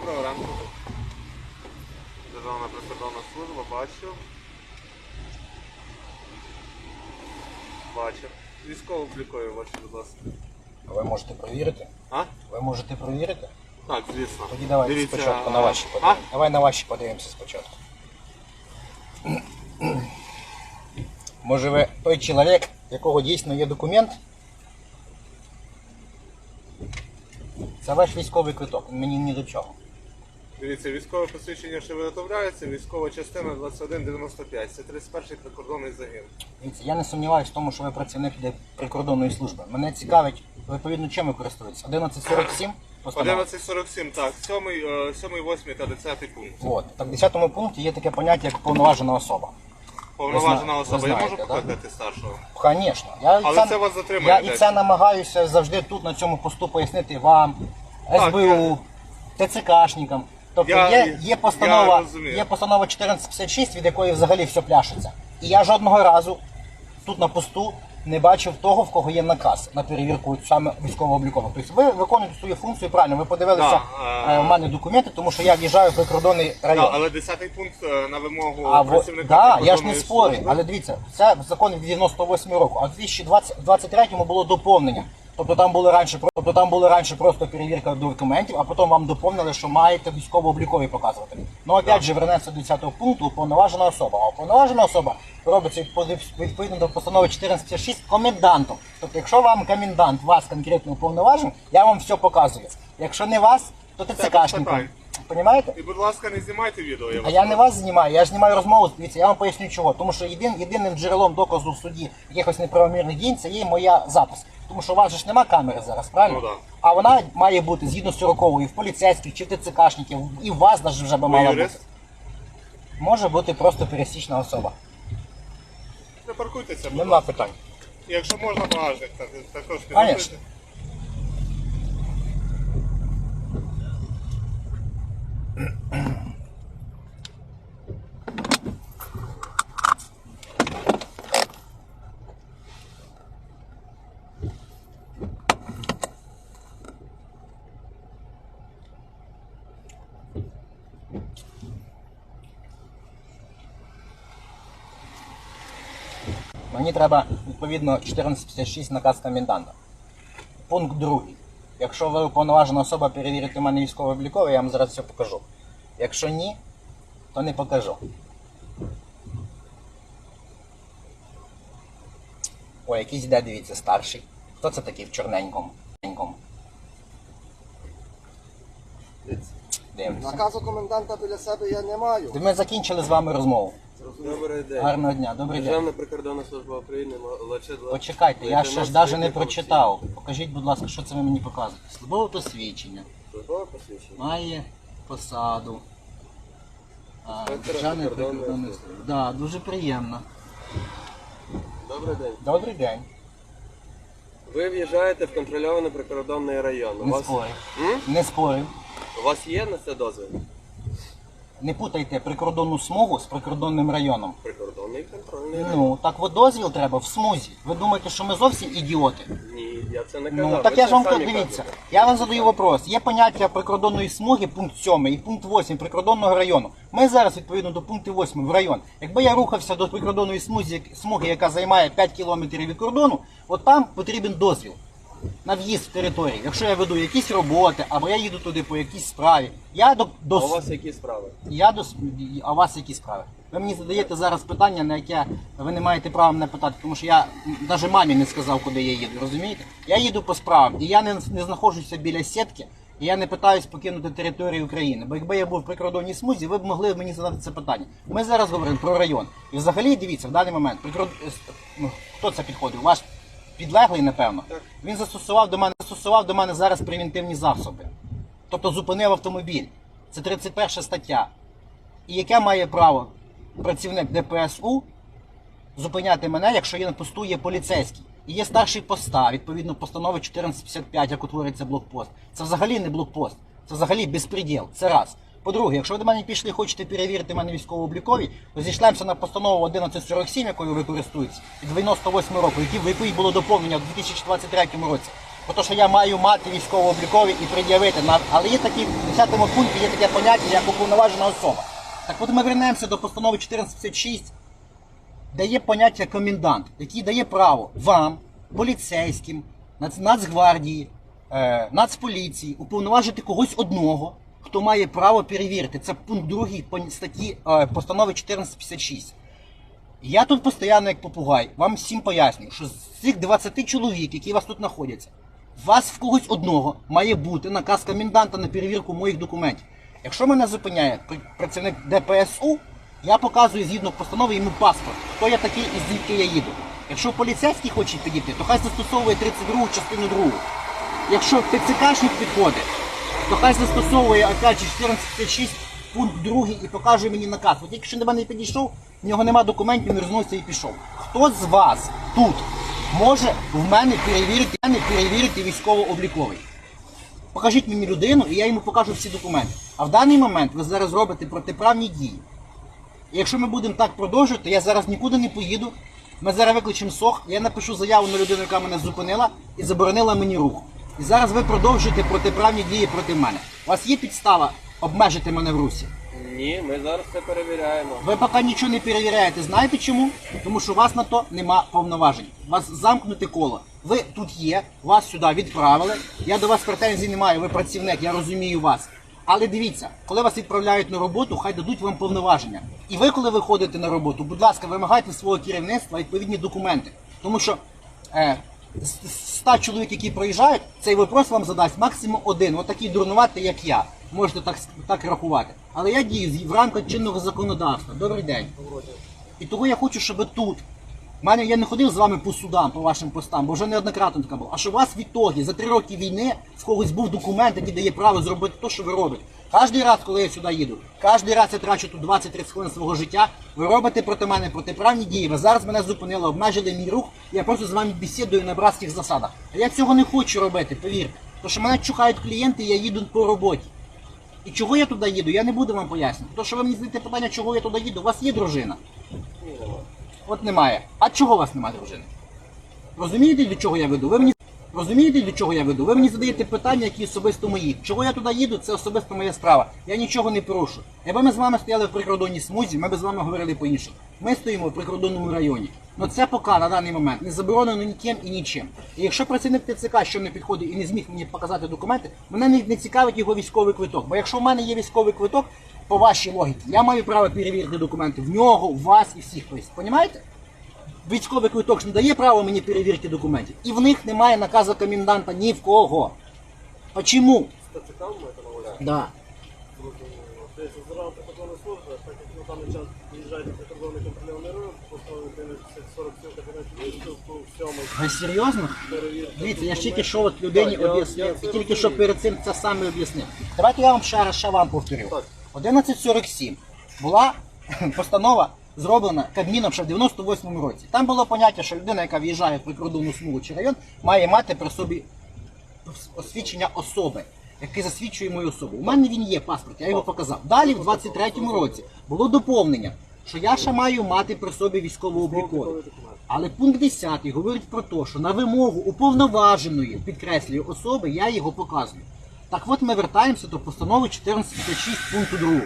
Доброго ранку. Державна прикордонна служба, бачу. Бачу. Військово облікую ваші, будь ласка. А Ви можете провірити? А? Ви можете провірити? Так, звісно. Тоді давайте Дивіться, спочатку на ваші А? подивимося. Давай на ваші подивимося спочатку. Може ви той чоловік, якого дійсно є документ? Це ваш військовий квиток, мені ні до чого. Дивіться, військове посвідчення, що виготовляється, військова частина 2195. Це 31-й прикордонний загін. Дивіться, я не сумніваюся в тому, що ви працівник де- прикордонної служби. Мене цікавить, відповідно, чим ви користуєтесь? 1147? Постанова. 1147, так, 7, 7, 8 та 10 пункт. От. Так, в 10 пункті є таке поняття, як повноважена особа. Повноважена Ви особа. зна- Я можу знаєте, да? старшого? Звісно. Я Але і це вас затримує Я і це намагаюся завжди тут на цьому посту пояснити вам, СБУ, ТЦКшникам. Тобто Я- є, є, постанова, розумію. є постанова 1456, від якої взагалі все пляшеться. І я жодного разу тут на посту не бачив того, в кого є наказ на перевірку саме військово-облікового. Тобто ви виконуєте свою функцію правильно. Ви подивилися Да, е, е, у мене документи, тому що я в'їжджаю в прикордонний район. Так, але 10 пункт е, на вимогу А во, працівника да, я ж не прикордонної спорю, служби. але дивіться, це закон від 98 року, а в 2023 було доповнення. Тобто там були раніше тобто там були раніше просто перевірка документів, а потім вам доповнили, що маєте військово-облікові показувати. Ну опять же вернеться до 10 пункту уповноважена особа. А уповноважена особа робиться відпо- відповідно до постанови 1456 комендантом. Тобто, якщо вам комендант вас конкретно уповноважив, я вам все показую. Якщо не вас, то без ТЦКшником. питань. Понімаєте? І, будь ласка, не знімайте відео. Я А вас я не вас знімаю, я ж знімаю розмову. Дивіться, я вам поясню чого. Тому що єдин, єдиним джерелом доказу в суді якихось неправомірних дій це є моя запис. Тому що у вас же ж нема камери зараз, правильно? Ну да. А вона має бути згідно з 40 і в поліцейських, чи в ТЦКшників, і в вас навіть вже би Ви мала юрист? бути. Може бути просто пересічна особа. Не паркуйтеся, будь Нема ласка. питань. Якщо можна, багажник так- також Конечно. Мені треба відповідно 1456 наказ коменданта. Пункт другий. Якщо ви уповноважена особа перевірити в мене військово-облікове, я вам зараз все покажу. Якщо ні, то не покажу. Ой, якийсь йде, дивіться, старший. Хто це такий в чорненькому? Чорненькому? Дивимося. Наказу коменданта біля себе я не маю. Ми закінчили з вами розмову. Добрий день. Гарного дня, добрий день. Державна прикордонна служба України, Лаче Почекайте, я ще ж навіть не прочитав. Покажіть, будь ласка, що це ви мені показуєте. Службове посвідчення. Службове посвідчення. Має посаду. А, Державної прикордонної служби. служби. Да, дуже приємно. Добрий день. Добрий день. Ви в'їжджаєте в контрольований прикордонний район. У Не вас, спорю. М? Не спорю. У вас є на це дозвіл? Не путайте прикордонну смугу з прикордонним районом. Прикордонний контрольний район. Ну, так от дозвіл треба в смузі. Ви думаєте, що ми зовсім ідіоти? Ні, я це не казав. Ну, так Ви я це ж вам самі дивіться. кажете. Я вам задаю вопрос. Є поняття прикордонної смуги, пункт 7 і пункт 8 прикордонного району. Ми зараз відповідно до пункту 8 в район. Якби я рухався до прикордонної смузі, смуги, яка займає 5 кілометрів від кордону, от там потрібен дозвіл на в'їзд в територію. Якщо я веду якісь роботи, або я їду туди по якійсь справі. Я до, до А у вас які справи? я до а у вас які справи? Ви мені задаєте зараз питання, на яке ви не маєте права мене питати, тому що я навіть мамі не сказав, куди я їду. Розумієте? Я їду по справам, і я не, не знаходжуся біля сітки, і я не питаюсь покинути територію України. Бо якби я був в прикордонній смузі, ви б могли мені задати це питання. Ми зараз говоримо про район. І взагалі дивіться, в даний момент прикорд... е, ну, хто це підходив? Ваш підлеглий, напевно. Він застосував до мене застосував до мене зараз превентивні засоби. Тобто зупинив автомобіль. Це 31 стаття. І яке має право працівник ДПСУ зупиняти мене, якщо є на посту є поліцейський. І є старший поста, відповідно постанови 1455, як утворюється блокпост. Це взагалі не блокпост, це взагалі безпреділ. Це раз. По-друге, якщо ви до мене пішли хочете перевірити мене військово-облікові, то зійшлемося на постанову 1147, якою ви користуєтесь, від 98 року, які- в якій було доповнення в 2023 році. Тому що я маю мати військово-облікові і пред'явити. Але є такі, в 10 пункті є таке поняття, як уповноважена особа. Так от ми вернемося до постанови 1456, де є поняття комендант, який дає право вам, поліцейським, Нацгвардії, е, Нацполіції уповноважити когось одного, хто має право перевірити. Це пункт 2 статті е, постанови 1456. Я тут постійно як попугай, вам всім пояснюю, що з цих 20 чоловік, які у вас тут знаходяться, у вас в когось одного має бути наказ коменданта на перевірку моїх документів. Якщо мене зупиняє працівник ДПСУ, я показую згідно постанови йому паспорт, хто я такий і звідки я їду. Якщо поліцейський хоче підійти, то хай застосовує 32 частину 2. Якщо ТЦКшник підходить, то хай застосовує же 1456 пункт 2 і покаже мені наказ. От якщо до мене підійшов, в нього нема документів, він розвернувся і пішов. Хто з вас тут може в мене перевірити, мене перевірити військово-обліковий? Покажіть мені людину, і я йому покажу всі документи. А в даний момент ви зараз робите протиправні дії. І якщо ми будемо так продовжувати, я зараз нікуди не поїду. Ми зараз викличемо СОХ, я напишу заяву на людину, яка мене зупинила і заборонила мені рух. І зараз ви продовжуєте протиправні дії проти мене. У вас є підстава обмежити мене в русі? Ні, ми зараз це перевіряємо. Ви поки нічого не перевіряєте. Знаєте чому? Тому що у вас на то нема повноважень. У вас замкнуте коло. Ви тут є, вас сюди відправили. Я до вас претензій не маю, ви працівник, я розумію вас. Але дивіться, коли вас відправляють на роботу, хай дадуть вам повноваження. І ви, коли виходите на роботу, будь ласка, вимагайте свого керівництва відповідні документи. Тому що е, 100 чоловік, які проїжджають, цей вопрос вам задасть максимум один. От такий дурнуватий, як я. Можете так, так рахувати. Але я дію в рамках чинного законодавства. Добрий день. І того я хочу, щоб тут. в Мене я не ходив з вами по судам, по вашим постам, бо вже неоднократно така було. А що у вас відтоді за три роки війни в когось був документ, який дає право зробити те, що ви робите. Кожний раз, коли я сюди їду, кожен раз я трачу тут 20-30 хвилин свого життя, ви робите проти мене протиправні дії. Ви зараз мене зупинили, обмежили мій рух, я просто з вами бесідую на братських засадах. А я цього не хочу робити, повірте. Тому що мене чухають клієнти, я їду по роботі. І чого я туди їду, я не буду вам пояснювати. То, що ви мені задаєте питання, чого я туди їду, у вас є дружина. От немає. А чого у вас немає дружини? Розумієте, до чого я веду? Ви мені розумієте, до чого я веду? Ви мені задаєте питання, які особисто мої. Чого я туди їду, це особисто моя справа. Я нічого не порушую. Якби ми з вами стояли в прикордонній смузі, ми б з вами говорили по-іншому. Ми стоїмо в прикордонному районі. Ну це поки на даний момент не заборонено ніким і нічим. І якщо працівник ТЦК, що не підходить і не зміг мені показати документи, мене не, не цікавить його військовий квиток. Бо якщо в мене є військовий квиток, по вашій логіці, я маю право перевірити документи в нього, в вас і всіх. Тобто, понімаєте? Військовий квиток ж не дає право мені перевірки документів. І в них немає наказу коменданта ні в кого. Почему? Намовляємо. Да. Так як на даний час приїжджаєте в прикордонний контрольований район, постанови 47 кабінетів міністрів, по всьому Ви серйозно? Дивіться, я ж тільки що от людині я- об'яснив, я це тільки розумію. що перед цим це саме об'яснив. Давайте я вам ще раз ще вам повторю. Так. 1147 була постанова зроблена Кабміном ще в 98-му році. Там було поняття, що людина, яка в'їжджає в прикордонну смугу чи район, має мати при собі освідчення особи, яке засвідчує мою особу. У мене він є паспорт, я його показав. Далі, в 23-му році, було доповнення, що я ще маю мати при собі військово-обліковий. Але пункт 10 говорить про те, що на вимогу уповноваженої, підкреслюю, особи я його показую. Так от ми вертаємося до постанови 1456 пункту 2.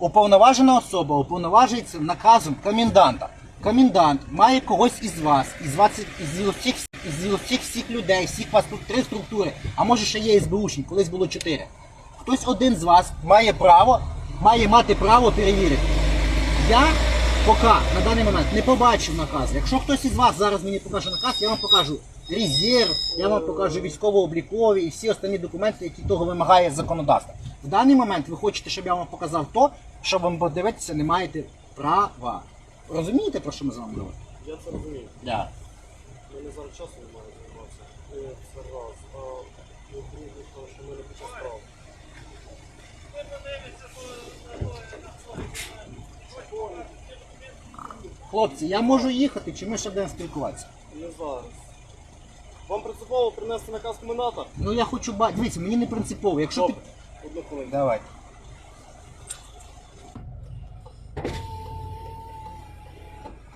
Уповноважена особа уповноважується наказом коменданта. Комендант має когось із вас, із, 20, із, усіх, із усіх всіх людей, всіх вас тут три структури, а може ще є СБУшник, колись було чотири. Хтось один з вас має право, має мати право перевірити. Я поки на даний момент не побачив наказу. Якщо хтось із вас зараз мені покаже наказ, я вам покажу резерв, я вам покажу військово-облікові і всі останні документи, які того вимагає законодавство. В даний момент ви хочете, щоб я вам показав то, що вам подивитися не маєте права. Розумієте, про що ми з вами говоримо? Я це розумію. Да. У мене зараз часу немає займатися. Е, Це раз. А ну, друге, то, що в мене під час справ. Хлопці, я можу їхати, чи ми ще будемо спілкуватися? Не зараз. Вам принципово принести наказ коменданта? Ну я хочу бачити. Дивіться, мені не принципово. Якщо. Добре. Одну хвилину. Давайте.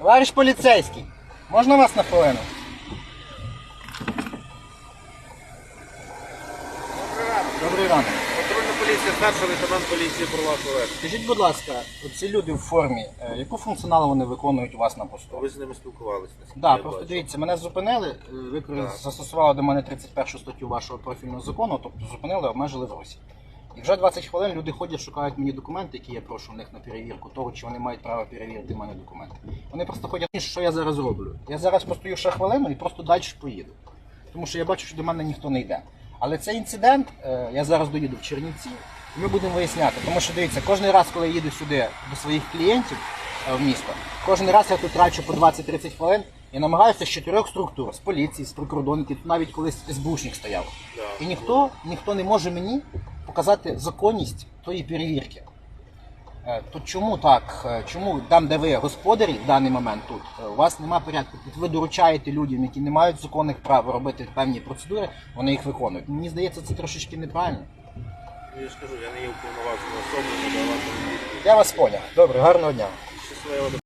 Товариш поліцейський, можна вас на хвилину? добрий ранок. Патрульна поліція, старший лейтенант поліції Бурлак Олег. Скажіть, будь ласка, ці люди в формі, е, яку функціоналу вони виконують у вас на посту? Ви з ними спілкувалися? наскільки Да, я просто бачу. дивіться, мене зупинили, е, ви Так. застосували до мене 31 статтю вашого профільного закону, тобто зупинили, обмежили в Русі. І вже 20 хвилин люди ходять, шукають мені документи, які я прошу у них на перевірку того, чи вони мають право перевірити в мене документи. Вони просто ходять, що я зараз роблю. Я зараз постою ще хвилину і просто далі поїду. Тому що я бачу, що до мене ніхто не йде. Але цей інцидент, е, я зараз доїду в Чернівці, і ми будемо виясняти. Тому що дивіться, кожен раз, коли я їду сюди до своїх клієнтів е, в місто, кожен раз я тут трачу по 20-30 хвилин і намагаюся з чотирьох структур, з поліції, з прикордонників, навіть колись СБУшник стояв. І ніхто, ніхто не може мені показати законність тої перевірки. Е, То чому так? Е, Чому там, де ви господарі в даний момент тут, е, у вас немає порядку? Тут ви доручаєте людям, які не мають законних прав робити певні процедури, вони їх виконують. Мені здається, це трошечки неправильно. Я ж кажу, я не є уповноваженою особою. Я вас поняв. Добре, гарного дня. Щасливо.